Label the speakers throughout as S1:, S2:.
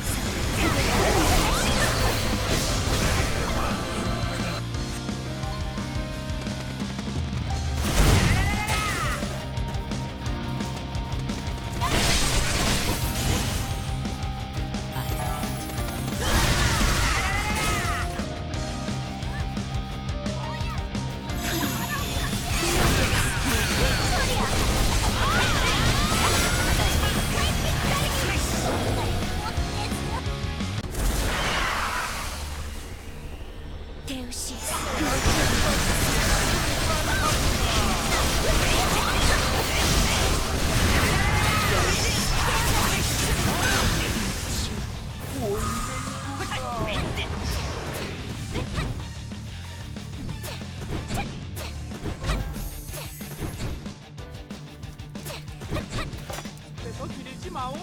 S1: 신께 서 데우시
S2: 그래서 기르지 마오.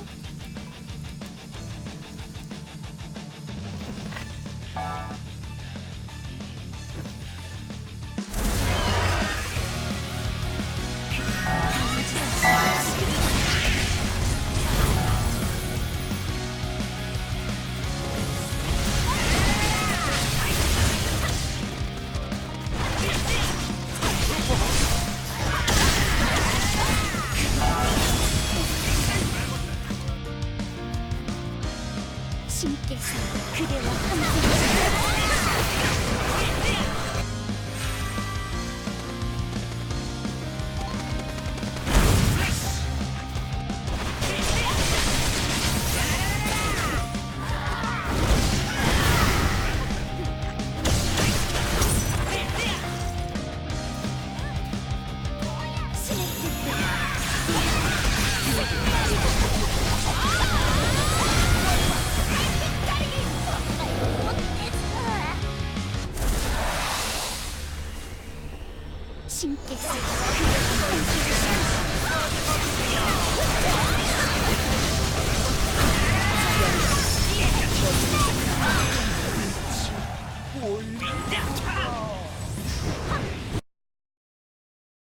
S1: 신께서 그대와 함께 신께서